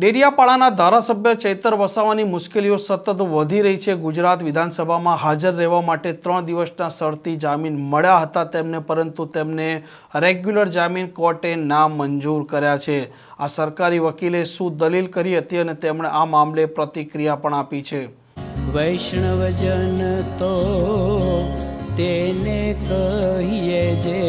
ડેડિયાપાડાના ધારાસભ્ય ચૈતર વસાવાની મુશ્કેલીઓ સતત વધી રહી છે. ગુજરાત વિધાનસભામાં હાજર રહેવા માટે ત્રણ દિવસના શરતી જામીન મળ્યા હતા તેમને, પરંતુ તેમને રેગ્યુલર જામીન કોર્ટે ના મંજૂર કર્યા છે. આ સરકારી વકીલે શું દલીલ કરી હતી અને તેમણે આ મામલે પ્રતિક્રિયા પણ આપી છે. વૈષ્ણવજન તો તેને કહીએ જે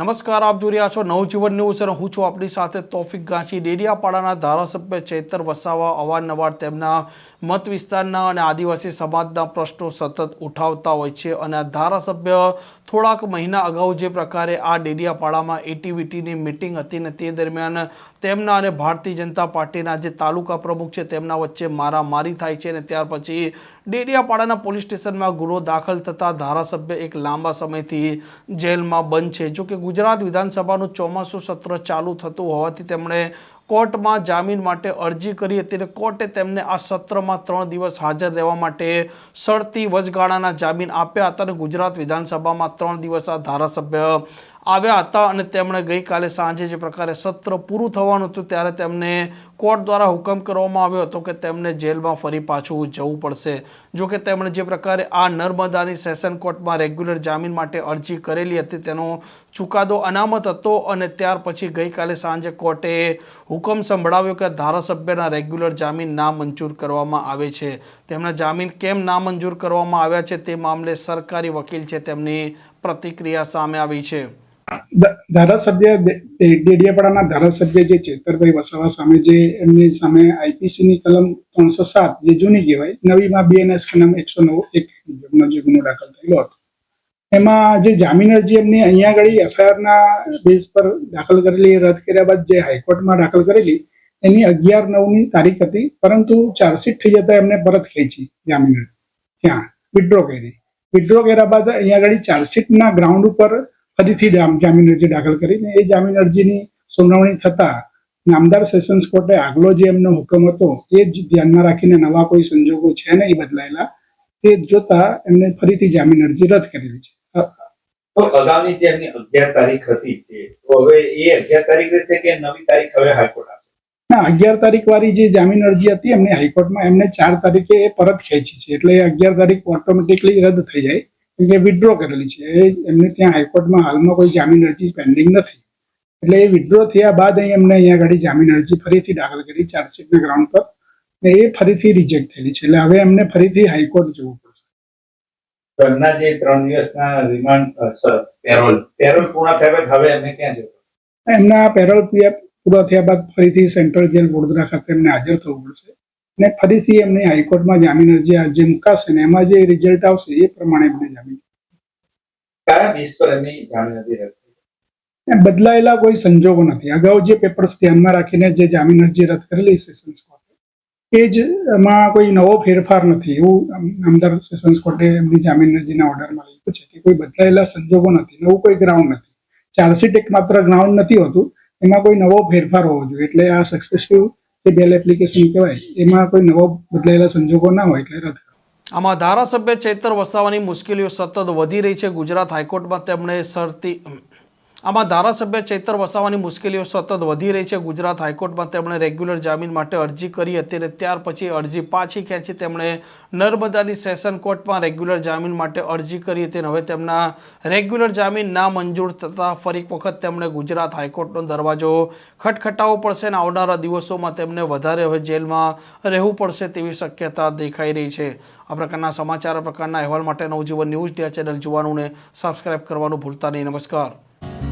નમસ્કાર, આપ જોઈ રહ્યા છો નવજીવન ન્યૂઝ અને હું છું આપણી સાથે તોફિક ગાંચી. ડેડિયાપાડાના ધારાસભ્ય ચેતર વસાવા અવારનવાર તેમના મત વિસ્તારના અને આદિવાસી સમાજના પ્રશ્નો સતત ઉઠાવતા હોય છે અને આ ધારાસભ્ય થોડાક મહિના અગાઉ જે પ્રકારે આ ડેડિયાપાડામાં એટીવીટીની મિટિંગ હતી ને તે દરમિયાન તેમના અને ભારતીય જનતા પાર્ટીના જે તાલુકા પ્રમુખ છે તેમના વચ્ચે મારામારી થાય છે અને ત્યાર પછી ડેડિયાપાડાના પોલીસ સ્ટેશનમાં ગુનો દાખલ થતા ધારાસભ્ય એક લાંબા સમયથી જેલમાં બંધ છે. જો કે ગુજરાત વિધાનસભાનું ચોમાસું સત્ર ચાલુ થતું હોવાથી તેમણે કોર્ટમાં જામીન માટે અરજી કરી હતી અને કોર્ટે તેમને આ સત્રમાં ત્રણ દિવસ હાજર રહેવા માટે શરતી વચગાળાના જામીન આપ્યા હતા અને ગુજરાત વિધાનસભામાં ત્રણ દિવસ આ ધારાસભ્ય આવ્યા હતા અને તેમણે ગઈકાલે સાંજે જે પ્રકારે સત્ર પૂરું થવાનું હતું ત્યારે તેમને કોર્ટ દ્વારા હુકમ કરવામાં આવ્યો હતો કે તેમને જેલમાં ફરી પાછું જવું પડશે. જો કે તેમણે જે પ્રકારે આ નર્મદાની સેશન કોર્ટમાં રેગ્યુલર જામીન માટે અરજી કરેલી હતી તેનો ચુકાદો અનામત હતો અને ત્યાર પછી ગઈકાલે સાંજે કોર્ટે હુકમ સંભળાવ્યો કે ધારાસભ્યના રેગ્યુલર જામીન ના મંજૂર કરવામાં આવે છે. તેમના જામીન કેમ ના મંજૂર કરવામાં આવ્યા છે તે મામલે સરકારી વકીલ છે તેમની પ્રતિક્રિયા સામે આવી છે. ધારાસભ્ય ડેડિયાપાડાના ધારાસભ્ય જે ચેતરભાઈ વસાવા સામે જે એમની સામે આઈપીસી ની કલમ ત્રણસો સાત જે જૂની કહેવાય, નવીમાં બીએનએસ કલમ એકસો નવ એક મુજબનો જે ગુનો દાખલ થયેલો હતો. એમાં જે જામીન અરજી એમની અહીંયા આગળ એફઆઈઆરના બેઝ પર દાખલ કરેલી રદ કર્યા બાદ જે હાઈકોર્ટમાં દાખલ કરેલી, એની અગિયાર નવની તારીખ હતી, પરંતુ ચાર્જશીટ થઈ જતા એમને પરત ખેંચી જામીન ત્યાં વિડ્રો કરી. વિડ્રો કર્યા બાદ અહીંયા આગળ ચાર્જશીટના ગ્રાઉન્ડ ઉપર ફરીથી જામીન અરજી દાખલ કરીને, એ જામીન અરજીની સુનાવણી થતા નામદાર સેશન્સ કોર્ટે આગલો જે એમનો હુકમ હતો, એ જ ધ્યાનમાં રાખીને નવા કોઈ સંજોગો છે નહીં બદલાયેલા, એ જોતા એમને ફરીથી જામીન અરજી રદ કરેલી છે. અગાઉની જે એમની અગિયાર તારીખ હતી છે તો હવે એ અગિયાર તારીખ છે કે નવી તારીખ હવે હાઈકોર્ટ ના, અગિયાર તારીખ વાળી જે જામીન અરજી હતી, એમને હાઈકોર્ટમાં એમને ચાર તારીખે એ પરત ખેંચી છે. એટલે અગિયાર તારીખ ઓટોમેટિકલી રદ થઈ જાય. કેમ કે વિડ્રો કરેલી છે. એમને ત્યાં હાઈકોર્ટમાં હાલમાં કોઈ જામીન અરજી પેન્ડિંગ નથી. એટલે એ વિડ્રો થયા બાદ અહીં એમને અહીંયા આગળ જામીન અરજી ફરીથી દાખલ કરી ચાર્જશીટના ગ્રાઉન્ડ પર. ને એ ફરીથી રિજેક્ટ થયેલી છે. એટલે હવે એમને ફરીથી હાઈકોર્ટ જવું પડશે તો એમના જે ત્રણ દિવસના રિમાન્ડ પેરોલ. પેરોલ પૂર્ણ થયા બાદ હવે એમને ક્યાં જવું પડશે? એમના પેરોલ પૂરા થયા બાદ ફરીથી સેન્ટ્રલ જેલ વડોદરા ખાતે એમને હાજર થવું પડશે. ને ફરીથી એમની હાઈકોર્ટમાં જામીન અરજી જે મુકાશે ને એમાં જે રિઝલ્ટ આવશે એ પ્રમાણે એમને જામીન. કયા બેઝ પર એમની જામીન હતી રદ બદલાયેલા કોઈ સંજોગો નથી. અગાઉ જે પેપર્સ ધ્યાનમાં રાખીને જે જામીન અરજી રદ કરેલી સેશન્સ કોર્ટે એ જ એમાં કોઈ નવો ફેરફાર નથી. એવું અમદાવાદ સેશન્સ કોર્ટે એમની જામીન અરજીના ઓર્ડરમાં લખ્યું છે કે કોઈ બદલાયેલા સંજોગો નથી નવું કોઈ ગ્રાઉન્ડ નથી. ચાર્જશીટ એક માત્ર ગ્રાઉન્ડ નથી હોતું, એમાં કોઈ નવો ફેરફાર હોવો જોઈએ. એટલે આ સક્સેસફુલ જે બેલ એપ્લિકેશન કહેવાય, એમાં કોઈ નવો બદલાયેલા સંજોગો ના હોય એટલે રદ આમાં ધારાસભ્ય ચેતર વસાવાની મુશ્કેલીઓ સતત વધી રહી છે. ગુજરાત હાઈકોર્ટમાં તેમણે શરતી આમાં ધારાસભ્ય ચૈતર વસાવાની મુશ્કેલીઓ સતત વધી રહી છે. ગુજરાત હાઈકોર્ટમાં તેમણે રેગ્યુલર જામીન માટે અરજી કરી હતી અને ત્યાર પછી અરજી પાછી ખેંચી તેમણે નર્મદાની સેશન કોર્ટમાં રેગ્યુલર જામીન માટે અરજી કરી હતી અને હવે તેમના રેગ્યુલર જામીન ના મંજૂર થતાં ફરી વખત તેમણે ગુજરાત હાઈકોર્ટનો દરવાજો ખટખટાવવો પડશે અને આવનારા દિવસોમાં તેમને વધારે હવે જેલમાં રહેવું પડશે તેવી શક્યતા દેખાઈ રહી છે. આ પ્રકારના સમાચાર પ્રકારના અહેવાલ માટે નવજીવન ન્યૂઝ ડિયા ચેનલ જોવાનું ને સબસ્ક્રાઇબ કરવાનું ભૂલતા નહીં. નમસ્કાર.